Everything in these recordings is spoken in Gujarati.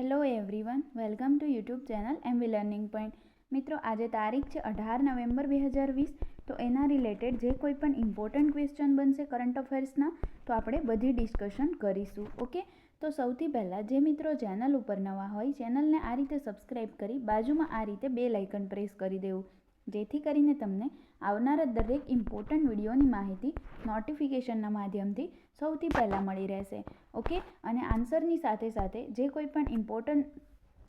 Hello everyone welcome to YouTube channel M V learning point મિત્રો, આજે તારીખ છે અઢાર નવેમ્બર બે હજાર વીસ, તો એના રિલેટેડ જે કોઈ પણ ઇમ્પોર્ટન્ટ ક્વેશ્ચન બનશે કરંટ અફેર્સના તો આપણે બધી ડિસ્કશન કરીશું ઓકે તો સૌથી પહેલાં જે મિત્રો ચેનલ ઉપર નવા હોય ચેનલને આ રીતે સબસ્ક્રાઈબ કરી, બાજુમાં આ રીતે બે લાઇકન પ્રેસ કરી દેવું. જેથી કરીને તમને આવનારા દરેક ઇમ્પોર્ટન્ટ વિડીયોની માહિતી નોટિફિકેશનના માધ્યમથી સૌથી પહેલાં મળી રહેશે. ઓકે અને આન્સરની સાથે સાથે જે કોઈ પણ ઇમ્પોર્ટન્ટ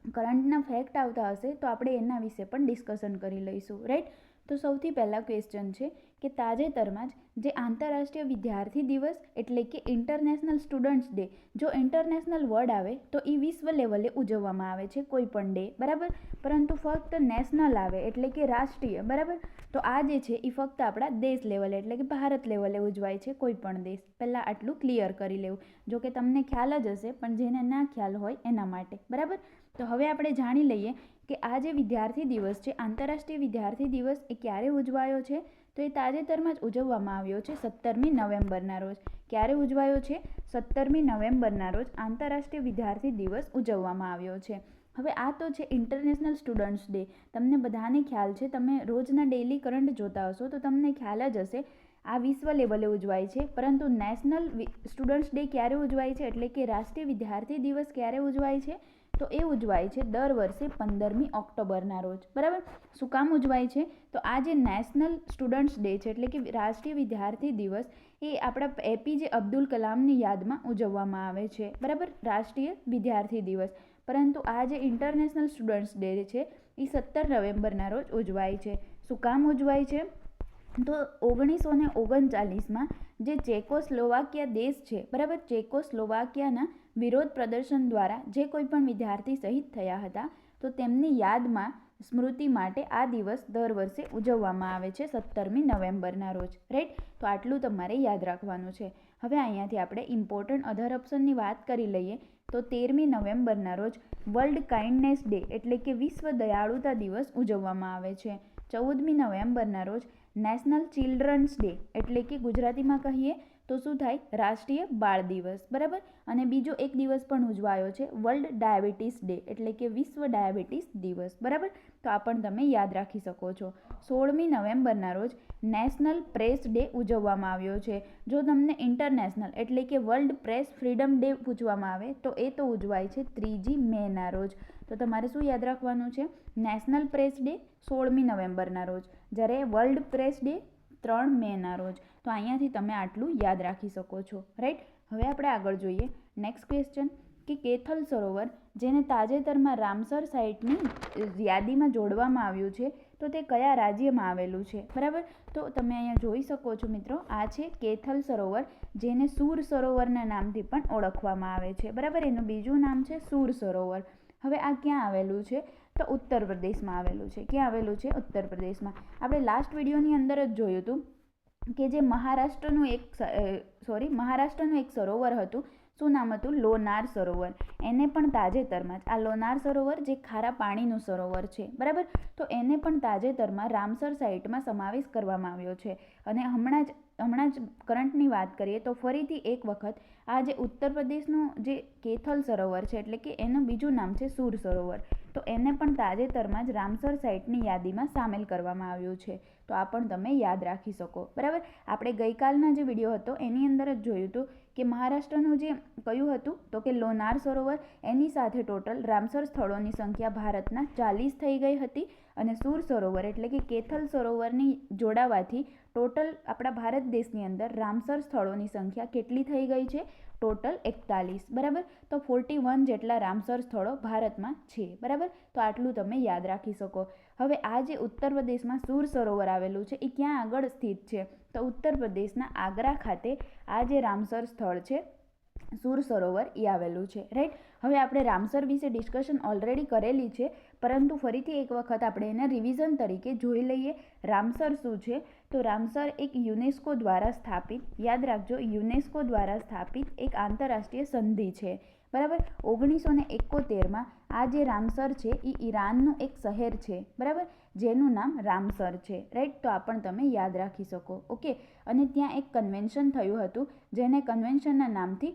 કરંટના ફેક્ટ આવતા હશે તો આપણે એના વિશે પણ ડિસ્કશન કરી લઈશું. રાઈટ તો સૌથી પહેલાં ક્વેશ્ચન છે કે તાજેતરમાં જ જે આંતરરાષ્ટ્રીય વિદ્યાર્થી દિવસ એટલે કે ઇન્ટરનેશનલ સ્ટુડન્ટ્સ ડે જો ઇન્ટરનેશનલ વર્ડ આવે તો એ વિશ્વ લેવલે ઉજવવામાં આવે છે કોઈ પણ ડે બરાબર? પરંતુ ફક્ત નેશનલ આવે એટલે કે રાષ્ટ્રીય, બરાબર? તો આ જે છે એ ફક્ત આપણા દેશ લેવલે એટલે કે ભારત લેવલે ઉજવાય છે કોઈ પણ દેશ. પહેલાં આટલું ક્લિયર કરી લેવું. જો કે તમને ખ્યાલ જ હશે, પણ જેને ના ખ્યાલ હોય એના માટે, બરાબર? તો હવે આપણે જાણી લઈએ કે આ જે વિદ્યાર્થી દિવસ છે, આંતરરાષ્ટ્રીય વિદ્યાર્થી દિવસ એ ક્યારે ઉજવાયો છે? તો એ તાજેતરમાં જ ઉજવવામાં આવ્યો છે સત્તરમી નવેમ્બરના રોજ. ક્યારે ઉજવાયો છે? સત્તરમી નવેમ્બરના રોજ આંતરરાષ્ટ્રીય વિદ્યાર્થી દિવસ ઉજવવામાં આવ્યો છે. હવે આ તો છે ઇન્ટરનેશનલ સ્ટુડન્ટ્સ ડે તમને બધાને ખ્યાલ છે, તમે રોજના ડેલી કરંટ જોતા હશો તો તમને ખ્યાલ જ હશે, આ વિશ્વ લેવલે ઉજવાય છે. પરંતુ નેશનલ સ્ટુડન્ટ્સ ડે ક્યારે ઉજવાય છે? એટલે કે રાષ્ટ્રીય વિદ્યાર્થી દિવસ ક્યારે ઉજવાય છે? તો એ ઉજવાય છે દર વર્ષે પંદરમી ઓક્ટોબરના રોજ. બરાબર? શું કામ ઉજવાય છે? તો આ જે નેશનલ સ્ટુડન્ટ્સ ડે છે એટલે કે રાષ્ટ્રીય વિદ્યાર્થી દિવસ, એ આપણા એપીજે અબ્દુલ કલામની યાદમાં ઉજવવામાં આવે છે. બરાબર? રાષ્ટ્રીય વિદ્યાર્થી દિવસ. પરંતુ આ જે ઇન્ટરનેશનલ સ્ટુડન્ટ્સ ડે છે, એ સત્તર નવેમ્બરના રોજ ઉજવાય છે. શું કામ ઉજવાય છે? તો ઓગણીસો ને ઓગણચાલીસમાં જે ચેકોસ્લોવાકિયા દેશ છે, બરાબર? ચેકોસ્લોવાકિયાના વિરોધ પ્રદર્શન દ્વારા જે કોઈ પણ વિદ્યાર્થી શહીદ થયા હતા, તો તેમની યાદમાં સ્મૃતિ માટે આ દિવસ દર વર્ષે ઉજવવામાં આવે છે સત્તરમી નવેમ્બરના રોજ. રાઈટ તો આટલું તમારે યાદ રાખવાનું છે. હવે અહીંયાથી આપણે ઇમ્પોર્ટન્ટ અધર ઓપ્શનની વાત કરી લઈએ, તો તેરમી નવેમ્બરના રોજ વર્લ્ડ કાઇન્ડનેસ ડે એટલે કે વિશ્વ દયાળુતા દિવસ ઉજવવામાં આવે છે. ચૌદમી નવેમ્બરના રોજ નેશનલ ચિલ્ડ્રન્સ ડે એટલે કે ગુજરાતીમાં કહીએ તો શું થાય? રાષ્ટ્રીય બાળ દિવસ, બરાબર? અને બીજો એક દિવસ પણ ઉજવાયો છે, વર્લ્ડ ડાયાબિટીસ ડે, એટલે કે વિશ્વ ડાયાબિટીસ દિવસ, બરાબર? તો આ પણ તમે યાદ રાખી શકો છો. સોળમી નવેમ્બરના રોજ નેશનલ પ્રેસ ડે ઉજવવામાં આવ્યો છે. જો તમને ઇન્ટરનેશનલ એટલે કે વર્લ્ડ પ્રેસ ફ્રીડમ ડે પૂછવામાં આવે, તો એ તો ઉજવાય છે ત્રીજી મેના રોજ. તો તમારે શું યાદ રાખવાનું છે? નેશનલ પ્રેસ ડે સોળમી નવેમ્બરના રોજ. જ્યારે વર્લ્ડ પ્રેસ ડે ત્રણ મેના રોજ. તો અહીંયાથી તમે આટલું યાદ રાખી શકો છો. રાઈટ હવે આપણે આગળ જોઈએ. નેક્સ્ટ ક્વેશ્ચન કે કેથલ સરોવર, જેને તાજેતરમાં રામસર સાઇટની યાદીમાં જોડવામાં આવ્યું છે, તો તે કયા રાજ્યમાં આવેલું છે? બરાબર? તો તમે અહીંયા જોઈ શકો છો મિત્રો, આ છે કેથલ સરોવર, જેને સુર સરોવરના નામથી પણ ઓળખવામાં આવે છે. બરાબર? એનું બીજું નામ છે સુર સરોવર. હવે આ ક્યાં આવેલું છે? તો ઉત્તર પ્રદેશમાં આવેલું છે. ક્યાં આવેલું છે? ઉત્તર પ્રદેશમાં. આપણે લાસ્ટ વિડીયોની અંદર જ જોયું હતું કે જે મહારાષ્ટ્રનું એક સોરી મહારાષ્ટ્રનું એક સરોવર હતું, શું નામ હતું? લોનાર સરોવર. એને પણ તાજેતરમાં જ, આ લોનાર સરોવર જે ખારા પાણીનું સરોવર છે, બરાબર? તો એને પણ તાજેતરમાં રામસર સાઇટમાં સમાવેશ કરવામાં આવ્યો છે. અને હમણાં જ હમણાં જ કરંટની વાત કરીએ તો ફરીથી એક વખત આ જે ઉત્તર પ્રદેશનું જે કેથલ સરોવર છે, એટલે કે એનું બીજું નામ છે સુર સરોવર. તો એને પણ તાજેતરમાં જ રામસર સાઇટની યાદીમાં સામેલ કરવામાં આવ્યું છે. તો આ પણ તમે યાદ રાખી શકો. બરાબર? આપણે ગઈકાલના જે વીડિયો હતો, એની અંદર જ જોયું હતું કે મહારાષ્ટ્રનું જે કયું હતું, તો કે લોનાર સરોવર, એની સાથે ટોટલ રામસર સ્થળોની સંખ્યા ભારતના ચાલીસ થઈ ગઈ હતી અને સુર સરોવર એટલે કે કેથલ સરોવરની જોડાવાથી ટોટલ આપણા ભારત દેશની અંદર રામસર સ્થળોની સંખ્યા કેટલી થઈ ગઈ છે? ટોટલ એકતાલીસ. બરાબર? તો ફોર્ટી વન જેટલા રામસર સ્થળો ભારતમાં છે. બરાબર? તો આટલું તમે યાદ રાખી શકો. હવે આ જે ઉત્તર પ્રદેશમાં સુર સરોવર આવેલું છે, એ ક્યાં આગળ સ્થિત છે? તો ઉત્તર પ્રદેશના આગ્રા ખાતે આ જે રામસર સ્થળ છે, સુર સરોવર, એ આવેલું છે. રાઈટ હવે આપણે રામસર વિશે ડિસ્કશન ઓલરેડી કરેલી છે, પરંતુ ફરીથી એક વખત આપણે એને રિવિઝન તરીકે જોઈ લઈએ. રામસર શું છે? તો રામસર એક યુનેસ્કો દ્વારા સ્થાપિત, યાદ રાખજો, યુનેસ્કો દ્વારા સ્થાપિત એક આંતરરાષ્ટ્રીય સંધિ છે. બરાબર? ઓગણીસો ને એકોતેરમાં આ જે રામસર છે એ ઈરાનનું એક શહેર છે. બરાબર? જેનું નામ રામસર છે. રાઈટ તો આ પણ તમે યાદ રાખી શકો. ઓકે અને ત્યાં એક કન્વેન્શન થયું હતું, જેને કન્વેન્શનના નામથી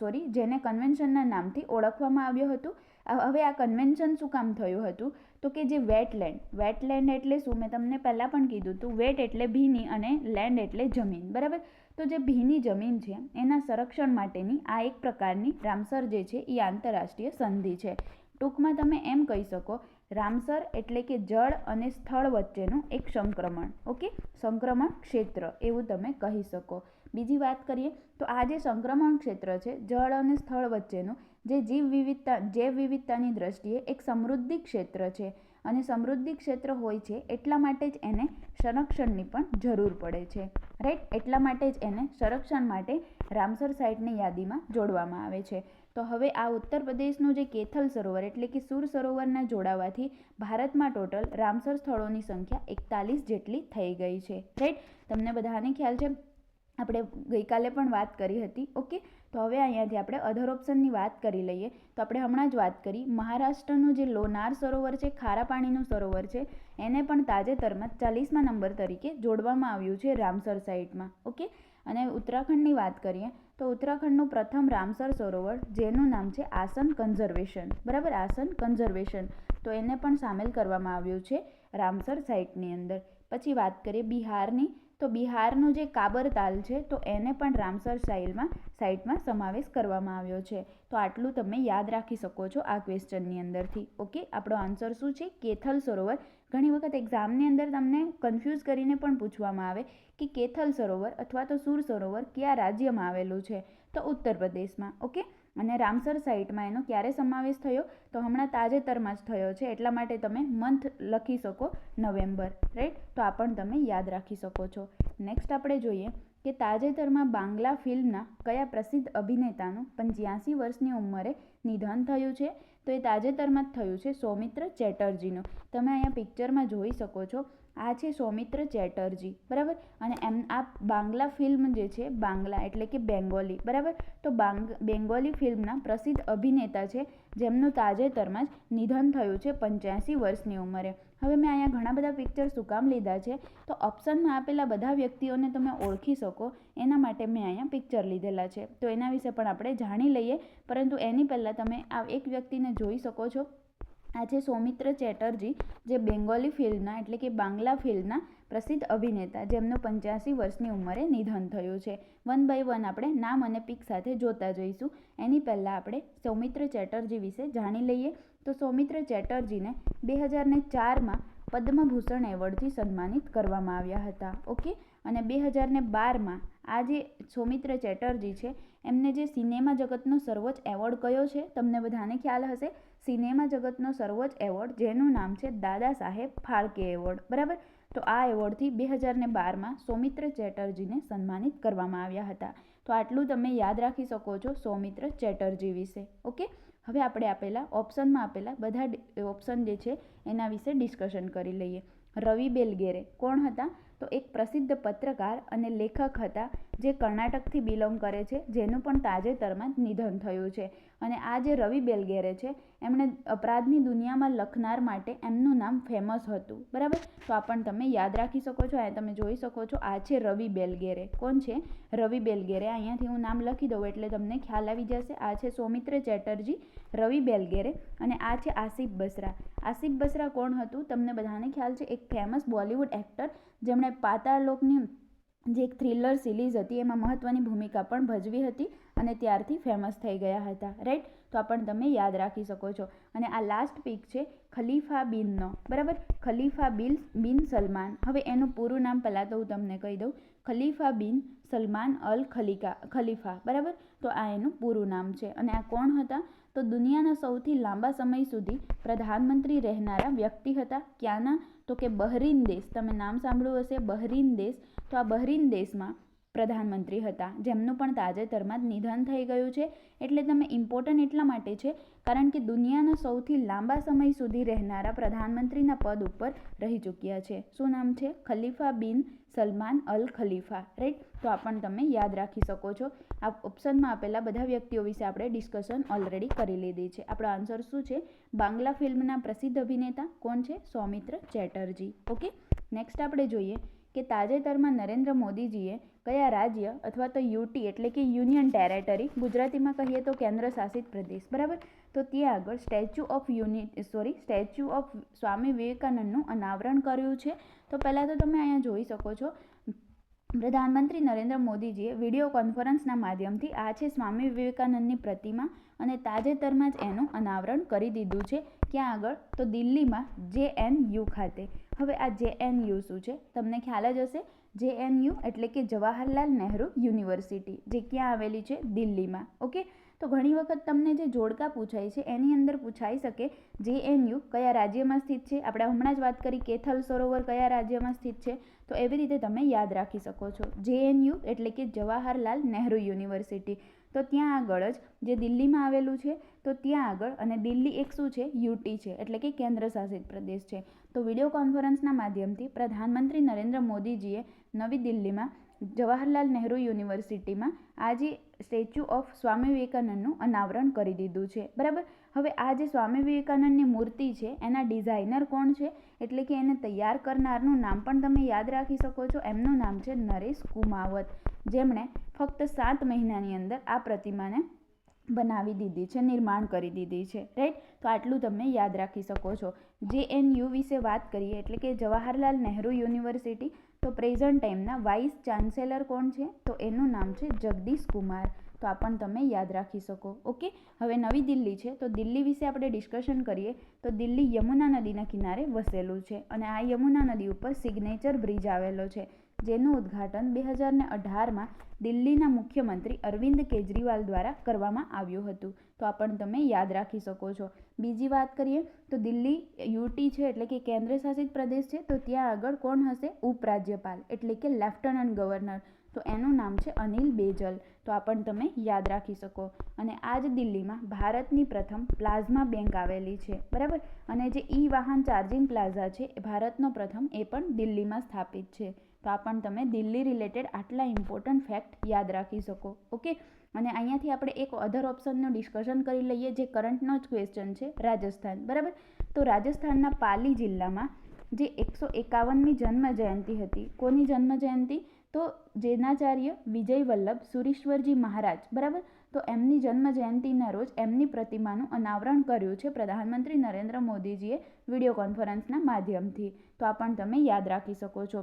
સોરી જેને કન્વેન્શનના નામથી ઓળખવામાં આવ્યું હતું. હવે આ કન્વેન્શન શું કામ થયું હતું? તો કે જે વેટલેન્ડ વેટલેન્ડ એટલે શું? મેં તમને પહેલાં પણ કીધું હતું વેટ એટલે ભીની અને લેન્ડ એટલે જમીન. બરાબર? તો જે ભીની જમીન છે, એના સંરક્ષણ માટેની આ એક પ્રકારની રામસર જે છે એ આંતરરાષ્ટ્રીય સંધિ છે. ટૂંકમાં તમે એમ કહી શકો, રામસર એટલે કે જળ અને સ્થળ વચ્ચેનું એક સંક્રમણ, ઓકે? સંક્રમણ ક્ષેત્ર એવું તમે કહી શકો. બીજી વાત કરીએ, તો આ જે સંક્રમણ ક્ષેત્ર છે, જળ અને સ્થળ વચ્ચેનું, જે જીવ વિવિધતા, જૈવ વિવિધતાની દ્રષ્ટિએ એક સમૃદ્ધિ ક્ષેત્ર છે. અને સમૃદ્ધિ ક્ષેત્ર હોય છે, એટલા માટે જ એને સંરક્ષણની પણ જરૂર પડે છે. રાઈટ એટલા માટે જ એને સંરક્ષણ માટે રામસર સાઇટની યાદીમાં જોડવામાં આવે છે. તો હવે આ ઉત્તર પ્રદેશનું જે કેથલ સરોવર એટલે કે સુર સરોવરના જોડાવાથી ભારતમાં ટોટલ રામસર સ્થળોની સંખ્યા એકતાલીસ જેટલી થઈ ગઈ છે. રાઈટ તમને બધાને ખ્યાલ છે? આપણે ગઈકાલે પણ વાત કરી હતી, ઓકે? તો હવે અહીંયાથી આપણે અધર ઓપ્શનની વાત કરી લઈએ. તો આપણે હમણાં જ વાત કરી. મહારાષ્ટ્રનું જે લોનાર સરોવર છે ખારા પાણીનું સરોવર છે, એને પણ તાજેતરમાં ચાલીસમાં નંબર તરીકે જોડવામાં આવ્યું છે રામસર સાઇટમાં ઓકે? અને ઉત્તરાખંડની વાત કરીએ, તો ઉત્તરાખંડનું પ્રથમ રામસર સરોવર, જેનું નામ છે આસન કન્ઝર્વેશન. બરાબર? આસન કન્ઝર્વેશન. તો એને પણ સામેલ કરવામાં આવ્યું છે રામસર સાઇટની અંદર. પછી વાત કરીએ બિહારની, તો બિહારનું જે કાબર તાલ છે, તો એને પણ રામસર સાઇલમાં સાઇટમાં સમાવેશ કરવામાં આવ્યો છે. તો આટલું તમે યાદ રાખી શકો છો આ ક્વેશ્ચનની અંદરથી. ઓકે? આપણો આન્સર શું છે? કેથલ સરોવર ઘણી વખત એક્ઝામની અંદર તમને કન્ફ્યુઝ કરીને પણ પૂછવામાં આવે કે કેથલ સરોવર અથવા તો સુર સરોવર કયા રાજ્યમાં આવેલું છે? તો ઉત્તર પ્રદેશમાં, ઓકે? અને રામસર સાઇટમાં એનો ક્યારે સમાવેશ થયો? તો હમણાં તાજેતરમાં જ થયો છે. એટલા માટે તમે મંથ લખી શકો નવેમ્બર રાઈટ તો આ પણ તમે યાદ રાખી શકો છો. નેક્સ્ટ આપણે જોઈએ કે તાજેતરમાં બાંગ્લા ફિલ્મના કયા પ્રસિદ્ધ અભિનેતાનું પંચ્યાસી વર્ષની ઉંમરે નિધન થયું છે? તો એ તાજેતરમાં જ થયું છે સૌમિત્ર ચેટર્જીનું. તમે અહીંયા પિક્ચરમાં જોઈ શકો છો. આ છે સૌમિત્ર ચેટર્જી, બરાબર? અને એમ, આ બાંગ્લા ફિલ્મ જે છે, બાંગ્લા એટલે કે બેંગોલી, બરાબર? તો બાંગ, બેંગોલી ફિલ્મના પ્રસિદ્ધ અભિનેતા છે, જેમનું તાજેતરમાં જ નિધન થયું છે પંચ્યાસી વર્ષની ઉંમરે. હવે મેં અહીંયા ઘણા બધા પિક્ચર શું કામ લીધા છે, તો ઓપ્શનમાં આપેલા બધા વ્યક્તિઓને તમે ઓળખી શકો, એના માટે મેં અહીંયા પિક્ચર લીધેલા છે. તો એના વિશે પણ આપણે જાણી લઈએ, પરંતુ એની પહેલાં તમે આ એક વ્યક્તિને જોઈ શકો છો. આ છે સૌમિત્ર ચેટર્જી, જે બેંગોલી ફિલ્મના એટલે કે બાંગ્લા ફિલ્મના પ્રસિદ્ધ અભિનેતા, જેમનું પંચ્યાસી વર્ષની ઉંમરે નિધન થયું છે. વન બાય વન આપણે નામ અને પિક સાથે જોતા જઈશું. એની પહેલાં આપણે સૌમિત્ર ચેટર્જી વિશે જાણી લઈએ. તો સૌમિત્ર ચેટર્જીને બે હજારને ચારમાં પદ્મભૂષણ એવોર્ડથી સન્માનિત કરવામાં આવ્યા હતા. ઓકે? અને બે હજારને બારમાં આ જે સૌમિત્ર ચેટર્જી છે, એમને જે સિનેમા જગતનો સર્વોચ્ચ એવોર્ડ કયો છે? તમને બધાને ખ્યાલ હશે? સિનેમા જગતનો સર્વોચ્ચ એવોર્ડ, જેનું નામ છે દાદા સાહેબ ફાળકે એવોર્ડ. બરાબર? તો આ એવોર્ડથી બે હજારને બારમાં સૌમિત્ર ચેટર્જીને સન્માનિત કરવામાં આવ્યા હતા. તો આટલું તમે યાદ રાખી શકો છો સૌમિત્ર ચેટર્જી વિશે. ઓકે? હવે આપણે આપેલા ઓપ્શનમાં આપેલા બધા ઓપ્શન જે છે એના વિશે ડિસ્કશન કરી લઈએ. રવિ બેલગેરે કોણ હતા? તો એક પ્રસિદ્ધ પત્રકાર અને લેખક હતા જે કર્ણાટકથી બિલોંગ કરે છે, જેનું પણ તાજેતરમાં નિધન થયું છે. અને આ જે રવિ બેલગેરે છે, એમણે અપરાધની દુનિયામાં લખનાર માટે એમનું નામ ફેમસ હતું. બરાબર? તો આ પણ તમે યાદ રાખી શકો છો અહીંયા તમે જોઈ શકો છો, આ છે રવિ બેલગેરે. કોણ છે? રવિ બેલગેરે. અહીંયાથી હું નામ લખી દઉં એટલે તમને ખ્યાલ આવી જશે. આ છે સૌમિત્ર ચેટર્જી, રવિ બેલગેરે અને આ છે આસિફ બસરા. આસિફ બસરા કોણ હતું? તમને બધાને ખ્યાલ છે, એક ફેમસ બોલિવૂડ એક્ટર જેમણે પાતાળલોકની જે એક થ્રિલર સિરીઝ હતી, એમાં મહત્ત્વની ભૂમિકા પણ ભજવી હતી અને ત્યારથી ફેમસ થઈ ગયા હતા. રાઈટ તો આ પણ તમે યાદ રાખી શકો છો. અને આ લાસ્ટ પીક છે, ખલીફા બિનનો. બરાબર? ખલીફા બિન બિન સલમાન. હવે એનું પૂરું નામ પહેલાં તો હું તમને કહી દઉં. ખલીફા બિન સલમાન અલ ખલીકા, ખલીફા. બરાબર? તો આ એનું પૂરું નામ છે. અને આ કોણ હતા? તો દુનિયાના સૌથી લાંબા સમય સુધી પ્રધાનમંત્રી રહેનારા વ્યક્તિ હતા ક્યાંના? તો કે બહરીન દેશ. તમે નામ સાંભળ્યું હશે, બહરીન દેશ. તો આ બહરીન દેશમાં પ્રધાનમંત્રી હતા. જેમનું પણ તાજેતરમાં જ નિધન થઈ ગયું છે. એટલે તમે ઇમ્પોર્ટન્ટ એટલા માટે છે, કારણ કે દુનિયાના સૌથી લાંબા સમય સુધી રહેનારા પ્રધાનમંત્રીના પદ ઉપર રહી ચૂક્યા છે. શું નામ છે? ખલીફા બિન સલમાન અલ ખલીફા રાઈટ તો આ પણ તમે યાદ રાખી શકો છો. આ ઓપ્શનમાં આપેલા બધા વ્યક્તિઓ વિશે આપણે ડિસ્કશન ઓલરેડી કરી લીધી છે. આપણો આન્સર શું છે? બાંગ્લા ફિલ્મના પ્રસિદ્ધ અભિનેતા કોણ છે? સૌમિત્ર ચેટર્જી. ઓકે નેક્સ્ટ આપણે જોઈએ. કે તાજેતરમાં નરેન્દ્ર મોદીજીએ કયા રાજ્ય અથવા તો યુટી એટલે કે યુનિયન ટેરેટરી ગુજરાતીમાં કહીએ તો કેન્દ્ર શાસિત પ્રદેશ, બરાબર? તો ત્યાં આગળ statue of unity sorry, statue of Swami વિવેકાનંદનું અનાવરણ કર્યું છે. તો પહેલાં તો તમે અહીંયા જોઈ શકો છો, પ્રધાનમંત્રી નરેન્દ્ર મોદીજીએ વીડિયો કોન્ફરન્સના માધ્યમથી આ છે સ્વામી વિવેકાનંદની પ્રતિમા અને તાજેતરમાં જ એનું અનાવરણ કરી દીધું છે. ક્યાં આગળ? તો દિલ્હીમાં જે એન ખાતે. હવે આ જે એન શું છે? તમને ખ્યાલ જ હશે. જે એટલે કે જવાહરલાલ નહેરુ યુનિવર્સિટી, જે ક્યાં આવેલી છે? દિલ્હીમાં. ઓકે? તો ઘણી વખત તમને જે જોડકા પૂછાય છે, એની અંદર પૂછાઈ શકે જે કયા રાજ્યમાં સ્થિત છે? આપણે હમણાં જ વાત કરી, કેથલ સરોવર કયા રાજ્યમાં સ્થિત છે? તો એવી રીતે તમે યાદ રાખી શકો છો. જે એન એટલે કે જવાહરલાલ નહેરુ યુનિવર્સિટી. તો ત્યાં આગળ જ જે દિલ્હીમાં આવેલું છે, તો ત્યાં આગળ અને દિલ્હી એક શું છે? યુટી છે, એટલે કે કેન્દ્ર શાસિત પ્રદેશ છે. તો વીડિયો કોન્ફરન્સના માધ્યમથી પ્રધાનમંત્રી નરેન્દ્ર મોદીજીએ નવી દિલ્હીમાં જવાહરલાલ નહેરુ યુનિવર્સિટીમાં આજે સ્ટેચ્યુ ઓફ સ્વામી વિવેકાનંદનું અનાવરણ કરી દીધું છે. બરાબર? હવે આ જે સ્વામી વિવેકાનંદની મૂર્તિ છે, એના ડિઝાઇનર કોણ છે? એટલે કે એને તૈયાર કરનારનું નામ પણ તમે યાદ રાખી શકો છો. એમનું નામ છે નરેશ કુમાવત, જેમણે ફક્ત સાત મહિનાની અંદર આ પ્રતિમાને બનાવી દીધી છે, નિર્માણ કરી દીધી છે. રાઈટ તો આટલું તમે યાદ રાખી શકો છો. જે એન યુ વિશે વાત કરીએ, એટલે કે જવાહરલાલ નહેરુ યુનિવર્સિટી, તો પ્રેઝન્ટ ટાઈમના વાઇસ ચાન્સેલર કોણ છે? તો એનું નામ છે જગદીશ કુમાર. તો આ પણ તમે યાદ રાખી શકો. ઓકે? હવે નવી દિલ્હી છે, તો દિલ્હી વિશે આપણે ડિસ્કશન કરીએ. તો દિલ્હી યમુના નદીના કિનારે વસેલું છે અને આ યમુના નદી ઉપર સિગ્નેચર બ્રિજ આવેલો છે, જેનું ઉદ્ઘાટન બે હજાર ને અઢારમાં દિલ્હીના મુખ્યમંત્રી અરવિંદ કેજરીવાલ દ્વારા કરવામાં આવ્યું હતું. તો આ પણ તમે યાદ રાખી શકો છો. બીજી વાત કરીએ, તો દિલ્હી યુટી છે, એટલે કે કેન્દ્ર શાસિત પ્રદેશ છે, તો ત્યાં આગળ કોણ હશે? ઉપરાજ્યપાલ, એટલે કે લેફ્ટનન્ટ ગવર્નર. તો એનું નામ છે અનિલ બેજલ. તો આ પણ તમે યાદ રાખી શકો. અને આ જ દિલ્હીમાં ભારતની પ્રથમ પ્લાઝમા બેંક આવેલી છે. બરાબર? અને જે ઈ વાહન ચાર્જિંગ પ્લાઝા છે, એ ભારતનો પ્રથમ, એ પણ દિલ્હીમાં સ્થાપિત છે. તો આ પણ તમે દિલ્હી રિલેટેડ આટલા ઇમ્પોર્ટન્ટ ફેક્ટ યાદ રાખી શકો. ઓકે? અને અહીંયાથી આપણે એક અધર ઓપ્શનનું ડિસ્કશન કરી લઈએ, જે કરંટનો જ ક્વેશ્ચન છે, રાજસ્થાન. બરાબર? તો રાજસ્થાનના પાલી જિલ્લામાં જે એકસો એકાવનમી જન્મ જયંતિ હતી, કોની જન્મ જયંતિ? તો જૈનાચાર્ય વિજય વલ્લભ સુરીશ્વરજી મહારાજ, બરાબર? તો એમની જન્મ જયંતિના રોજ એમની પ્રતિમાનું અનાવરણ કર્યું છે પ્રધાનમંત્રી નરેન્દ્ર મોદીજીએ વીડિયો કોન્ફરન્સના માધ્યમથી. તો આ પણ તમે યાદ રાખી શકો છો.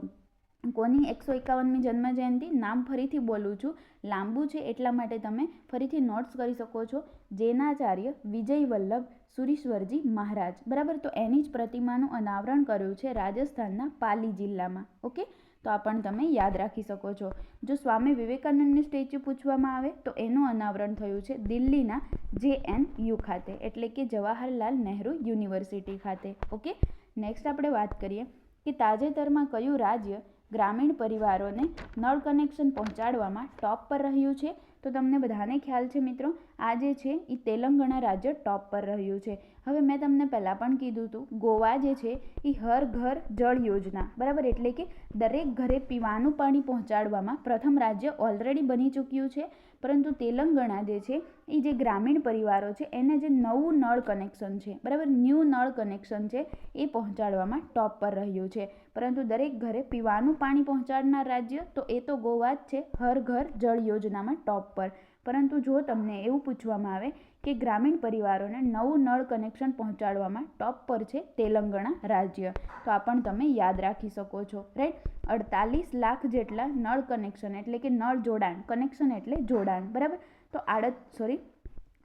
કોની એકસો એકાવનમી જન્મ જયંતિ નામ ફરીથી બોલું છું. લાંબુ છે એટલા માટે તમે ફરીથી નોટ્સ કરી શકો છો. જૈનાચાર્ય વિજય વલ્લભ સુરીશ્વરજી મહારાજ, બરાબર? તો એની જ પ્રતિમાનું અનાવરણ કર્યું છે રાજસ્થાનના પાલી જિલ્લામાં, ઓકે? તો આ પણ તમે યાદ રાખી શકો છો. જો સ્વામી વિવેકાનંદની સ્ટેચ્યુ પૂછવામાં આવે, તો એનું અનાવરણ થયું છે દિલ્હીના જે એન યુ ખાતે, એટલે કે જવાહરલાલ નહેરુ યુનિવર્સિટી ખાતે. ઓકે? નેક્સ્ટ આપણે વાત કરીએ કે તાજેતરમાં કયું રાજ્ય ગ્રામીણ પરિવારોને નળ કનેક્શન પહોંચાડવામાં ટોપ પર રહ્યું છે? તો તમને બધાને ખ્યાલ છે મિત્રો આ જે છે એ તેલંગણા રાજ્ય ટોપ પર રહ્યું છે. હવે મેં તમને પહેલાં પણ કીધું હતું, ગોવા જે છે એ હર ઘર જળ યોજના, બરાબર? એટલે કે દરેક ઘરે પીવાનું પાણી પહોંચાડવામાં પ્રથમ રાજ્ય ઓલરેડી બની ચૂક્યું છે, પરંતુ તેલંગાણા જે છે એ જે ગ્રામીણ પરિવારો છે, એને જે નવું નળ કનેક્શન છે, બરાબર? ન્યૂ નળ કનેક્શન છે, એ પહોંચાડવામાં ટોપ પર રહ્યું છે. પરંતુ દરેક ઘરે પીવાનું પાણી પહોંચાડનાર રાજ્ય, તો એ તો ગોવા જ છે, હર ઘર જળ યોજનામાં ટોપ પર. પરંતુ જો તમને એવું પૂછવામાં આવે કે ગ્રામીણ પરિવારોને નવું નળ કનેક્શન પહોંચાડવામાં ટોપ પર છે તેલંગાણા રાજ્ય. તો આ પણ તમે યાદ રાખી શકો છો રાઈટ અડતાલીસ લાખ જેટલા નળ કનેક્શન એટલે કે નળ જોડાણ, કનેક્શન એટલે જોડાણ, બરાબર? તો આડત સોરી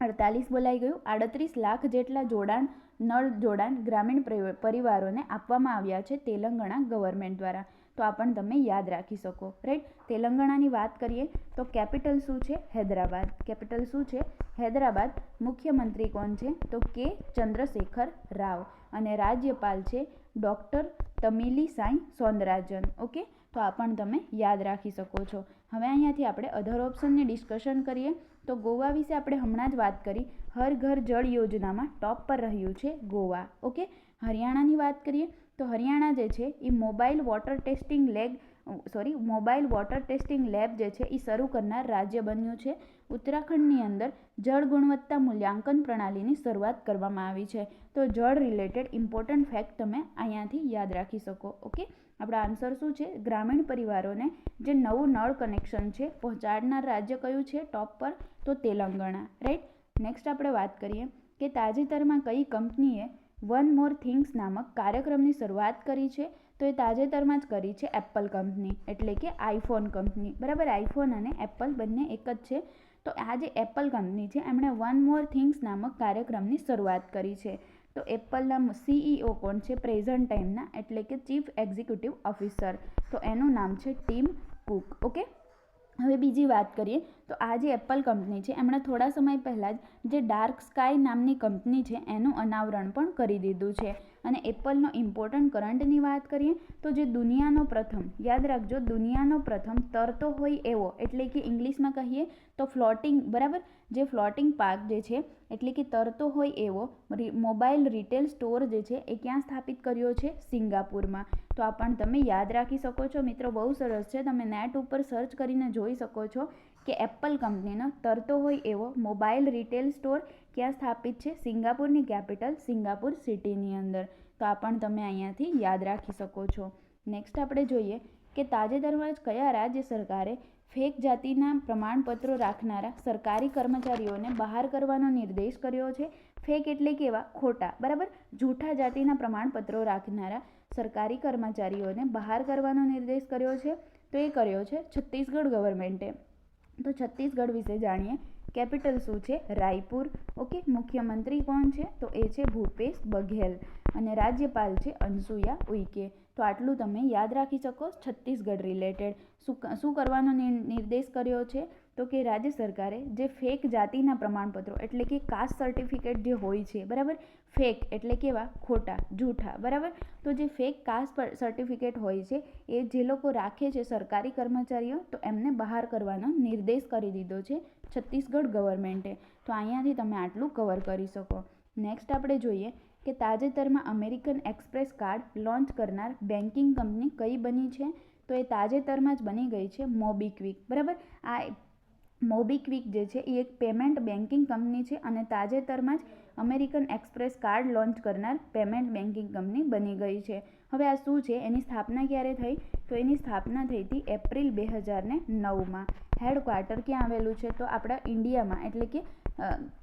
અડતાલીસ બોલાઈ ગયું. આડત્રીસ લાખ જેટલા જોડાણ, નળ જોડાણ ગ્રામીણ પરિવારોને આપવામાં આવ્યા છે તેલંગાણા ગવર્મેન્ટ દ્વારા. તો આ પણ તમે યાદ રાખી શકો. રાઈટ તેલંગાણાની વાત કરીએ તો કેપિટલ શું છે? હૈદરાબાદ. કેપિટલ શું છે? હૈદરાબાદ. મુખ્યમંત્રી કોણ છે? તો કે ચંદ્રશેખર રાવ. અને રાજ્યપાલ છે doctor Tamilisai Soundararajan okay? તો આ પણ તમે યાદ રાખી શકો છો. હવે અહીંયાથી આપણે અધર ઓપ્શનની ડિસ્કશન કરીએ. તો ગોવા વિશે આપણે હમણાં જ વાત કરી. હર ઘર જળ યોજનામાં ટોપ પર રહ્યું છે ગોવા. ઓકે? હરિયાણાની વાત કરીએ તો હરિયાણા જે છે એ mobile water testing leg sorry mobile water testing lab જે છે એ શરૂ કરનાર રાજ્ય બન્યું છે. ઉત્તરાખંડની અંદર જળ ગુણવત્તા મૂલ્યાંકન પ્રણાલીની શરૂઆત કરવામાં આવી છે. તો જળ રિલેટેડ ઇમ્પોર્ટન્ટ ફેક્ટ તમે અહીંયાથી યાદ રાખી શકો ઓકે આપણા આન્સર શું છે? ગ્રામીણ પરિવારોને જે નવું નળ કનેક્શન છે, પહોંચાડનાર રાજ્ય કયું છે? ટોપ પર તો તેલંગાણા રાઈટ નેક્સ્ટ આપણે વાત કરીએ કે તાજેતરમાં કઈ કંપનીએ વન મોર થિંગ્સ નામક કાર્યક્રમની શરૂઆત કરી છે. તો એ તાજેતરમાં જ કરી છે એપલ કંપની. એટલે કે આઈફોન કંપની. બરાબર આઈફોન અને એપલ બંને એક જ છે. તો આ જે એપલ કંપની છે, એમણે વન મોર થિંગ્સ નામક કાર્યક્રમની શરૂઆત કરી છે. તો એપલના સીઈઓ કોણ છે? પ્રેઝન્ટ ટાઈમના એટલે કે ચીફ એક્ઝિક્યુટિવ ઓફિસર તો એનું નામ છે ટીમ કુક ઓકે હવે બીજી વાત કરીએ, તો આ જે એપલ કંપની છે, એમણે થોડા સમય પહેલાં જ જે ડાર્ક સ્કાય નામની કંપની છે, એનું અનાવરણ પણ કરી દીધું છે. અને એપલનો ઇમ્પોર્ટન્ટ કરંટની વાત કરીએ, તો જે દુનિયાનો પ્રથમ, યાદ રાખજો દુનિયાનો પ્રથમ તરતો હોય એવો, એટલે કે ઇંગ્લિશમાં કહીએ તો ફ્લોટિંગ, બરાબર? જે ફ્લોટિંગ પાર્ક જે છે, એટલે કે તરતો હોય એવો મોબાઈલ રિટેલ સ્ટોર જે છે, એ ક્યાં સ્થાપિત કર્યો છે? સિંગાપુરમાં. તો આ પણ તમે યાદ રાખી શકો છો. મિત્રો, બહુ સરસ છે. તમે નેટ ઉપર સર્ચ કરીને જોઈ શકો છો કે એપલ કંપનીનો તરતો હોય એવો, મોબાઈલ રિટેલ સ્ટોર ક્યાં સ્થાપિત છે? સિંગાપુરની કેપિટલ સિંગાપુર સિટીની અંદર. તો આ પણ તમે અહીંયાથી યાદ રાખી શકો છો. નેક્સ્ટ આપણે જોઈએ કે તાજેતરમાં જ કયા રાજ્ય સરકારે ફેક જાતિના પ્રમાણપત્રો રાખનારા સરકારી કર્મચારીઓને બહાર કરવાનો નિર્દેશ કર્યો છે? ફેક એટલે કેવા? ખોટા. બરાબર? જૂઠા જાતિના પ્રમાણપત્રો રાખનારા સરકારી કર્મચારીઓને બહાર કરવાનો નિર્દેશ કર્યો છે. તો એ કર્યો છે છત્તીસગઢ ગવર્મેન્ટે તો છત્તીસગઢ વિશે જાણીએ. કેપિટલ શું છે? રાયપુર. ઓકે, મુખ્યમંત્રી કોણ છે? તો એ છે ભૂપેશ બઘેલ. અને રાજ્યપાલ છે અનસુયા ઉઈકે. તો આટલું તમે યાદ રાખી શકો, છત્તીસગઢ રિલેટેડ શું શું કરવાનો નિર્દેશ કર્યો છે? તો કે રાજ્ય સરકારે જે ફેક જાતિના પ્રમાણપત્રો એટલે કે કાસ્ટ સર્ટિફિકેટ જે હોય છે, બરાબર? ફેક એટલે કેવા? ખોટા, જૂઠા, બરાબર? તો જે ફેક કાસ્ટ સર્ટિફિકેટ હોય છે, એ જે લોકો રાખે છે સરકારી કર્મચારીઓ, તો એમને બહાર કરવાનો નિર્દેશ કરી દીધો છે છત્તીસગઢ ગવર્મેન્ટે તો અહીંયાથી તમે આટલું કવર કરી શકો. નેક્સ્ટ આપણે જોઈએ કે તાજેતરમાં અમેરિકન એક્સપ્રેસ કાર્ડ લોન્ચ કરનાર બેન્કિંગ કંપની કઈ બની છે? તો એ તાજેતરમાં જ બની ગઈ છે મોબીક્વિક બરાબર? આ મોબીક્વિક જે છે એ એક પેમેન્ટ બેન્કિંગ કંપની છે અને તાજેતરમાં જ અમેરિકન એક્સપ્રેસ કાર્ડ લોન્ચ કરનાર પેમેન્ટ બેન્કિંગ કંપની બની ગઈ છે. હવે આ શું છે? એની સ્થાપના ક્યારે થઈ? તો એની સ્થાપના થઈ હતી એપ્રિલ બે હજારને નવમાં. હેડક્વાર્ટર ક્યાં આવેલું છે? તો આપણા ઇન્ડિયામાં, એટલે કે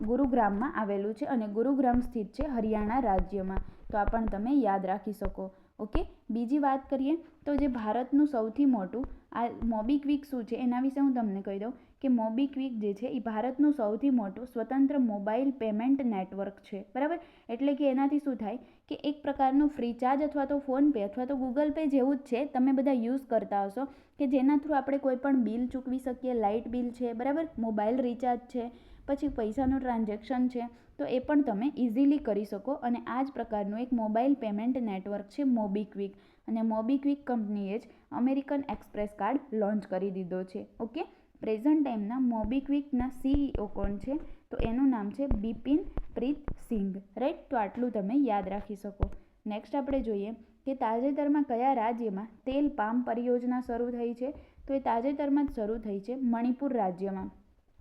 ગુરુગ્રામમાં આવેલું છે અને ગુરુગ્રામ સ્થિત છે હરિયાણા રાજ્યમાં. તો આ પણ તમે યાદ રાખી શકો. ઓકે? બીજી વાત કરીએ તો જે ભારતનું સૌથી મોટું આ મોબીક્વિક શું છે? એના વિશે હું તમને કહી દઉં. કે મોબીક્વિક જે છે, એ ભારતનું સૌથી મોટું સ્વતંત્ર મોબાઈલ પેમેન્ટ નેટવર્ક છે. બરાબર? એટલે કે એનાથી શું થાય કે એક પ્રકારનું ફ્રીચાર્જ અથવા તો ફોનપે અથવા તો ગૂગલ પે જેવું જ છે, તમે બધા યુઝ કરતા હશો કે જેના થ્રુ આપણે કોઈ પણ બિલ ચૂકવી શકીએ, લાઇટ બિલ છે, બરાબર? મોબાઈલ રિચાર્જ છે, પછી પૈસાનું ટ્રાન્ઝેક્શન છે, તો એ પણ તમે ઇઝીલી કરી શકો અને આ જ પ્રકારનું એક મોબાઈલ પેમેન્ટ નેટવર્ક છે મોબીક્વિક. અને મોબીક્વિક કંપનીએ જ અમેરિકન એક્સપ્રેસ કાર્ડ લોન્ચ કરી દીધો છે. ઓકે? પ્રેઝન્ટ ટાઈમના મોબીક્વિકના સીઈઓ કોણ છે? તો એનું નામ છે બિપિન પ્રીત સિંઘ. રાઈટ તો આટલું તમે યાદ રાખી શકો. નેક્સ્ટ આપણે જોઈએ કે તાજેતરમાં કયા રાજ્યમાં તેલ પામ પરિયોજના શરૂ થઈ છે? તો એ તાજેતરમાં જ શરૂ થઈ છે મણિપુર રાજ્યમાં.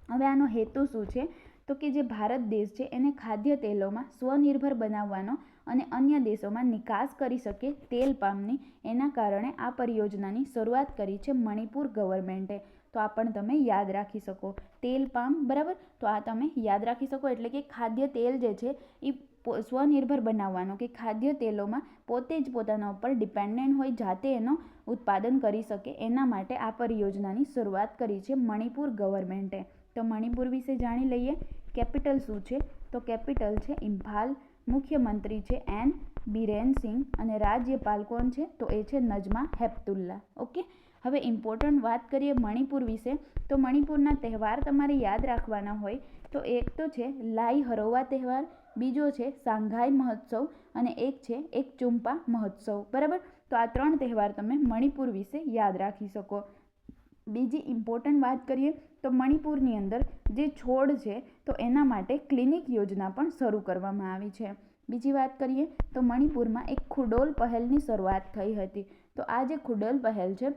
હવે આનો હેતુ શું છે? તો કે જે ભારત દેશ છે એને ખાદ્ય તેલોમાં સ્વનિર્ભર બનાવવાનો અને અન્ય દેશોમાં નિકાસ કરી શકે તેલ પામની, એના કારણે આ પરિયોજનાની શરૂઆત કરી છે મણિપુર ગવર્મેન્ટે તો આ પણ તમે યાદ રાખી શકો. તેલ પામ, બરાબર? તો આ તમે યાદ રાખી શકો. એટલે કે ખાદ્ય તેલ જે છે, એ સ્વનિર્ભર બનાવવાનો કે ખાદ્ય તેલોમાં પોતે જ પોતાના ઉપર ડિપેન્ડન્ટ હોય, જાતે એનો ઉત્પાદન કરી શકે. એના માટે આ પરિયોજનાની શરૂઆત કરી છે મણિપુર ગવર્મેન્ટે. તો મણિપુર વિશે જાણી લઈએ. કેપિટલ શું છે? તો કેપિટલ છે ઇમ્ફાલ, મુખ્યમંત્રી છે એન બિરેન સિંહ અને રાજ્યપાલ કોણ છે? તો એ છે નજમા હેપતુલ્લા. ઓકે? હવે ઇમ્પોર્ટન્ટ વાત કરીએ મણિપુર વિશે, તો મણિપુરના તહેવાર તમારે યાદ રાખવાના હોય, તો એક તો છે લાઈ હરોવા તહેવાર, બીજો છે સાંઘાઈ મહોત્સવ અને એક છે એક ચુંપા મહોત્સવ, બરાબર? તો આ ત્રણ તહેવાર તમે મણિપુર વિશે યાદ રાખી શકો. બીજી ઇમ્પોર્ટન્ટ વાત કરીએ, તો મણિપુરની અંદર જે છોડ છે, તો એના માટે ક્લિનિક યોજના પણ શરૂ કરવામાં આવી છે. બીજી વાત કરીએ, તો મણિપુરમાં એક ખુડોલ પહેલની શરૂઆત થઈ હતી. તો આ જે ખુડોલ પહેલ છે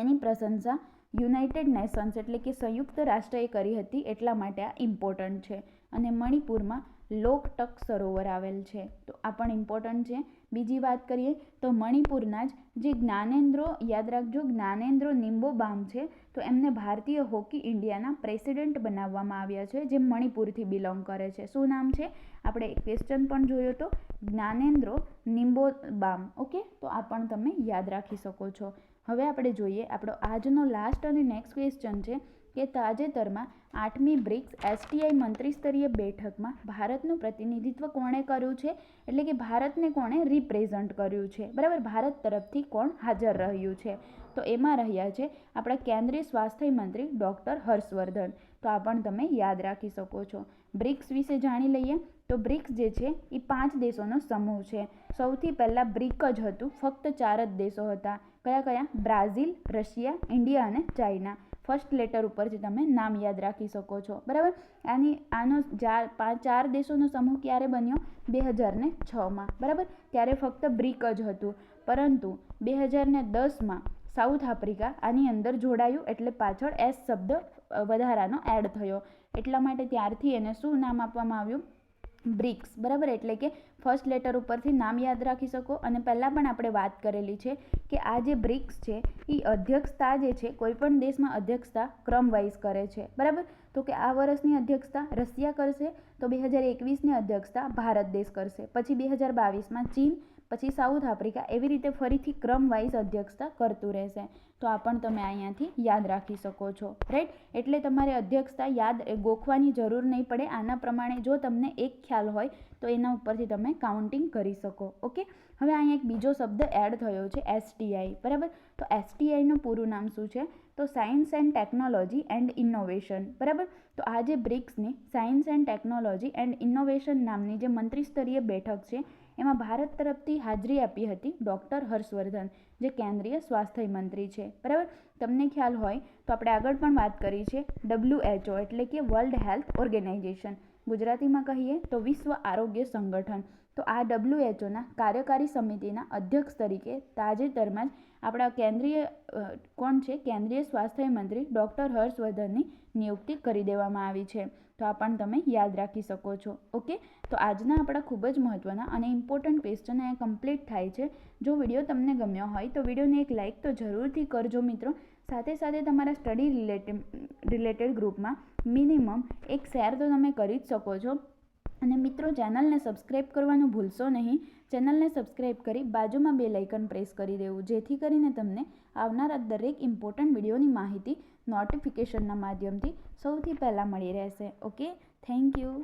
એની પ્રશંસા યુનાઇટેડ નેશન્સ એટલે કે સંયુક્ત રાષ્ટ્રએ કરી હતી એટલા માટે આ ઇમ્પોર્ટન્ટ છે. અને મણિપુરમાં લોકટક સરોવર આવેલ છે. તો આ પણ ઇમ્પોર્ટન્ટ છે. બીજી વાત કરીએ તો મણિપુરના જ જે જ્ઞાનેન્દ્રો, યાદ રાખજો, જ્ઞાનેન્દ્રો નિમ્બોબામ છે, તો એમને ભારતીય હોકી ઇન્ડિયાના પ્રેસિડેન્ટ બનાવવામાં આવ્યા છે, જે મણિપુરથી બિલોંગ કરે છે. શું નામ છે? આપણે ક્વેશ્ચન પણ જોયો તો, જ્ઞાનેન્દ્રો નિમ્બોબામ. ઓકે? તો આ પણ તમે યાદ રાખી શકો છો. હવે આપણે જોઈએ આપણો આજનો લાસ્ટ અને નેક્સ્ટ ક્વેશ્ચન છે કે તાજેતરમાં આઠમી બ્રિક્સ એસટીઆઈ મંત્રીસ્તરીય બેઠકમાં ભારતનું પ્રતિનિધિત્વ કોણે કર્યું છે? એટલે કે ભારતને કોણે રિપ્રેઝન્ટ કર્યું છે? બરાબર? ભારત તરફથી કોણ હાજર રહ્યું છે? તો એમાં રહ્યા છે આપણા કેન્દ્રીય સ્વાસ્થ્ય મંત્રી ડૉક્ટર હર્ષવર્ધન. તો આ પણ તમે યાદ રાખી શકો છો. બ્રિક્સ વિશે જાણી લઈએ તો બ્રિક્સ જે છે એ પાંચ દેશોનો સમૂહ છે. સૌથી પહેલાં બ્રિક જ હતું. ફક્ત ચાર જ દેશો હતા. કયા કયા? બ્રાઝિલ, રશિયા, ઇન્ડિયા અને ચાઇના. ફર્સ્ટ લેટર ઉપરથી તમે નામ યાદ રાખી શકો છો. બરાબર? આની, આનો ચાર પાંચ ચાર દેશોનો સમૂહ ક્યારે બન્યો? બે હજાર ને છમાં. બરાબર? ત્યારે ફક્ત બ્રિક જ હતું. પરંતુ બે હજાર ને દસમાં સાઉથ આફ્રિકા આની અંદર જોડાયું એટલે પાછળ એસ શબ્દ વધારાનો એડ થયો. એટલા માટે ત્યારથી એને શું નામ આપવામાં આવ્યું? બ્રિક્સ, બરાબર? એટલે કે ફર્સ્ટ લેટર ઉપરથી નામ યાદ રાખી શકો. અને પહેલાં પણ આપણે વાત કરેલી છે કે આ જે બ્રિક્સ છે એ અધ્યક્ષતા જે છે કોઈપણ દેશમાં અધ્યક્ષતા ક્રમવાઇઝ કરે છે. બરાબર? તો કે આ વર્ષની અધ્યક્ષતા રશિયા કરશે, તો બે હજાર એકવીસની અધ્યક્ષતા ભારત દેશ કરશે. પછી બે હજાર બાવીસમાં ચીન પછી સાઉથ આફ્રિકા એવી રીતે ફરીથી ક્રમ વાઇઝ અધ્યક્ષતા કરતું રહેશે. તો આ પણ તમે અહીંયાથી યાદ રાખી શકો છો. રાઈટ એટલે તમારે અધ્યક્ષતા યાદ ગોખવાની જરૂર નહીં પડે. આના પ્રમાણે જો તમને એક ખ્યાલ હોય, તો એના ઉપરથી તમે કાઉન્ટિંગ કરી શકો. ઓકે હવે અહીંયા એક બીજો શબ્દ એડ થયો છે એસટીઆઈ બરાબર? તો એસટીઆઈનું પૂરું નામ શું છે? તો science and technology and innovation. બરાબર? તો આ જે બ્રિક્સની science and technology and innovation નામની જે મંત્રીસ્તરીય બેઠક છે એમાં ભારત તરફથી હાજરી આપી હતી ડૉક્ટર હર્ષવર્ધન, જે કેન્દ્રીય સ્વાસ્થ્ય મંત્રી છે. બરાબર? તમને ખ્યાલ હોય તો આપણે આગળ પણ વાત કરી છે ડબલ્યુએચઓ એટલે કે વર્લ્ડ હેલ્થ ઓર્ગેનાઇઝેશન. ગુજરાતીમાં કહીએ તો વિશ્વ આરોગ્ય સંગઠન. તો આ ડબ્લ્યુએચઓના કાર્યકારી સમિતિના અધ્યક્ષ તરીકે તાજેતરમાં જ આપણા કેન્દ્રીય કોણ છે? કેન્દ્રીય સ્વાસ્થ્ય મંત્રી ડૉક્ટર હર્ષવર્ધનની નિયુક્તિ કરી દેવામાં આવી છે. તો આ પણ તમે યાદ રાખી શકો છો, ઓકે? તો આજના આપણા ખૂબ જ મહત્ત્વના અને ઇમ્પોર્ટન્ટ ક્વેશ્ચન અહીંયા કમ્પ્લીટ થાય છે. જો વીડિયો તમને ગમ્યો હોય તો વિડીયોને એક લાઇક તો જરૂરથી કરજો મિત્રો. સાથે સાથે તમારા સ્ટડી રિલેટેડ રિલેટેડ ગ્રુપમાં મિનિમમ એક શેર તો તમે કરી જ શકો છો. અને મિત્રો ચેનલને સબસ્ક્રાઈબ કરવાનું ભૂલશો નહીં. ચેનલને સબસ્ક્રાઈબ કરી બાજુમાં બે લાઇકન પ્રેસ કરી દેવું, જેથી કરીને તમને આવનારા દરેક ઇમ્પોર્ટન્ટ વિડીયોની માહિતી નોટિફિકેશનના માધ્યમથી સૌથી પહેલાં મળી રહેશે. Okay thank you